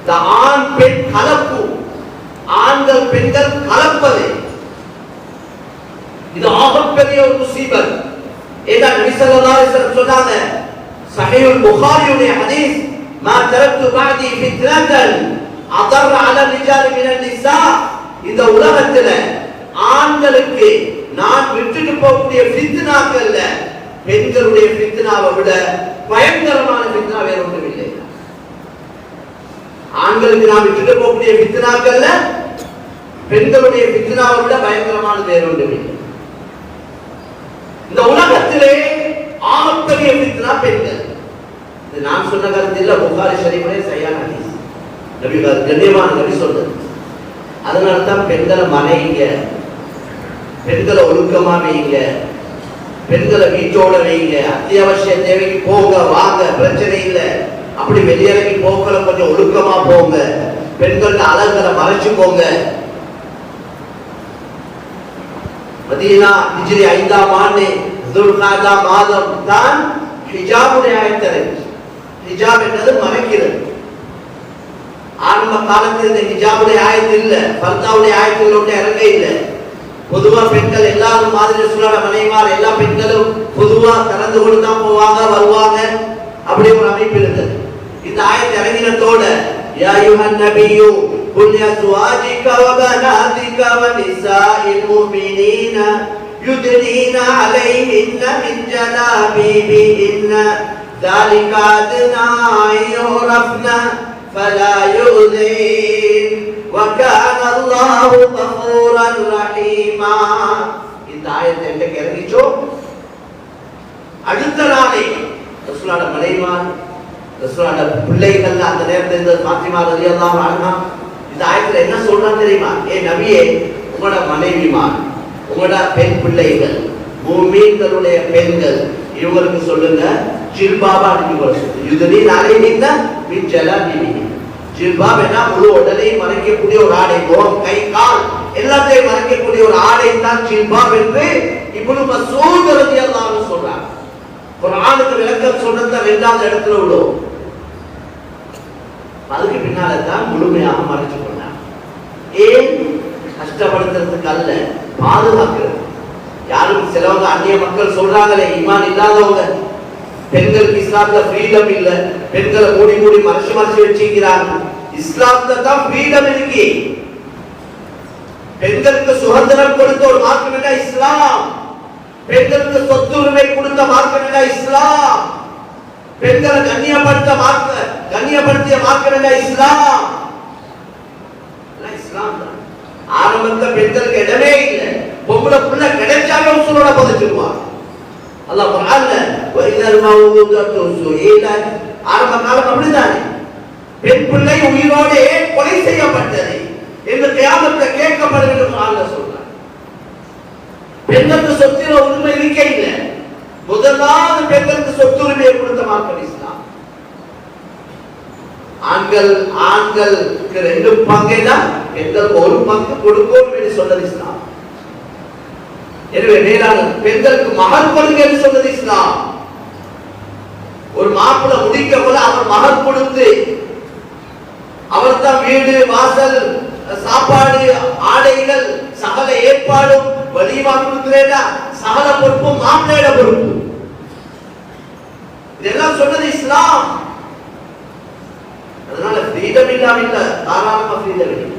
இந்த ஆண் பெண் கலப்பு. ஆண்கள் பெண்கள் கலப்பது. இது ஆகப்பெரிய ஒரு முசீபத். ஏதா நபி சொன்னாங்க சஹீஹுல் புகாரியுடைய ஹதீஸ் மா தரத்து பாதி ஃபித்னத்தன் அதர் அல ரிஜால் மினன் நிசா இந்த உலகத்துல ஆண்களுக்கு நான் விட்டுட்டு போகக்கூடிய ஃபித்னாக்கள்ல பெண்களுடைய ஃபித்னாவை விட பயங்கரமான ஃபித்னா வேற ஒன்றும் இல்லை. ஆண்களுக்கு நான் விட்டுட்டு போகக்கூடிய பித்தினாக்கள்ல பெண்களுடைய பித்தினாவை விட பயங்கரமான வேற ஒன்றும் இல்லை இந்த உலகத்திலே ஆகப்பெரிய பித்தினா பெண்கள். இது நான் சொன்ன கருத்து இல்ல புகாரி ஷரீஃபிலே சரியான ஹதீஸ். நபி கண்ணியமான நபி சொன்னது அதனால தான் பெண்களை மனைங்க பெண்களை ஒழுக்கமா வைங்க பெண்களை வீட்டோட வைங்க அத்தியாவசிய தேவைக்கு போங்க வாங்க பிரச்சனை இல்லை. அப்படி வெளியிறங்கி போக்கல கொஞ்சம் ஒழுக்கமா போங்க. பெண்கள் அழகரை மறைச்சுக்கோங்க மதீனா ஹிஜ்ரி ஐந்தாம் ஆண்டு துல்காதா மாதம் தான் ஹிஜாபுடைய ஆயத்தரை ஹிஜாப் என்றது மறைக்கிறது. ஆரம்ப காலத்தில் இந்த ஹிஜாபுடைய ஆயத்து இல்ல பர்தாவுடைய ஆயத்துகள் ஒன்று இறங்க இல்லை. பொதுவா பெண்கள் எல்லாரும் மாதிரி சூழல மனைவார் எல்லா பெண்களும் பொதுவா கலந்து கொண்டு தான் போவாங்க வருவாங்க. அப்படி ஒரு அமைப்பு இருந்தது. இந்த ஆயத்து இறங்கினத்தோட யா அய்யுஹன் நபியு குல் யஸ்வாஜிக வ பனாதிக வ நிசாஇல் முஃமினீன يدنين عليهن من جلابيبهن ذلك أدنى أن يعرفن فلا يؤذين وكان الله غفورا رحيما இந்த ஆயத்தை எங்க இறங்கிச்சோ அடுத்த நாளே ரசூலோட மனைவான் அந்த பிள்ளைகள் அந்த நேரத்தில் இந்த பாத்திமா எல்லாம் அழகா இந்த ஆயத்துல என்ன சொல்றான் தெரியுமா? ஏ நபியே உங்களோட மனைவிமார் உங்களோட பெண் பிள்ளைகள் மூமீன்களுடைய பெண்கள் இவங்களுக்கு சொல்லுங்க ஜில்பாபா அனுப்பி கொள்ள சொல்லுங்க. நாளை நீங்க மிச்சலா நிமி ஜில்பாப் என்ன? முழு உடலையும் மறைக்கக்கூடிய ஒரு ஆடை முகம் கை கால் எல்லாத்தையும் மறைக்கக்கூடிய ஒரு ஆடை தான் ஜில்பாப் என்று இவ்வளவு மஸ்ஊத் ரலியல்லாஹு சொல்றாங்க சொல்றாங்க குர்ஆனுக்கு விளக்கம் சொன்னது ரெண்டாவது இடத்துல விடும். அதுக்கு பின்னால தான் முழுமையாக மறைச்சு கொண்டான் ஏன்? கஷ்டப்படுத்துறதுக்கு அல்ல பாதுகாக்கிறது. யாரும் சிலவங்க அந்நிய மக்கள் சொல்றாங்களே இமான் இல்லாதவங்க. பெண்களுக்கு இஸ்லாம்ல ஃப்ரீடம் இல்ல. பெண்களை மூடி மூடி மறைச்சு மறைச்சு வச்சுக்கிறாங்க இஸ்லாம்ல தான் ஃப்ரீடம் இருக்கு. பெண்களுக்கு சுதந்திரம் கொடுத்த ஒரு மார்க்கம் என்ன இஸ்லாம். பெண்களுக்கு சொத்துரிமை கொடுத்த மார்க்கம் என்ன இஸ்லாம். பெண்களை கண்ணியப்படுத்த மார்க்க கண்ணியப்படுத்திய மார்க்கம் இஸ்லாம். இஸ்லாம் தான். ஆரம்பத்துல பெண்களுக்கு இடமே இல்லை. பொம்பளை புள்ள கிடைச்சாலும் உசுரோட புதைச்சிருவான் அல்லாஹ் குர்ஆன்ல வைதல் மௌதூதத்து சுயிலத் ஆரம்ப காலம் அப்படிதானே பெண் பிள்ளை உயிரோடு கொலை செய்யப்பட்டது என்று கியாமத்துல கேட்கப்படும் என்று குர்ஆன்ல சொல்றான் பெண்களுக்கு சொத்துல உரிமை இருக்க இல்லை. முதலாவது பெண்களுக்கு சொத்து உரிமையை கொடுத்த மார்க்கம் இஸ்லாம் ஆண்கள் ரெண்டு பங்கை தான் பெண்களுக்கு ஒரு பங்கு கொடுக்கும் என்று சொன்னது இஸ்லாம். எனவே மேலான பெண்களுக்கு மகர் கொடுங்க என்று சொன்னது இஸ்லாம். ஒரு மாப்பிள்ள முடிக்க போல அவர் மகர் கொடுத்து அவர் தான் வீடு வாசல் சாப்பாடு ஆடைகள் சகல ஏற்பாடும் வலிமா கொடுக்கிறேடா சகல பொறுப்பும் மாப்பிள்ளையிட பொறுப்பு. இதெல்லாம் சொன்னது இஸ்லாம். ಶ್ರೀರಾಮಿಲ್ಲ ಆರಾಮ ಶ್ರೀಧರಿಗೆ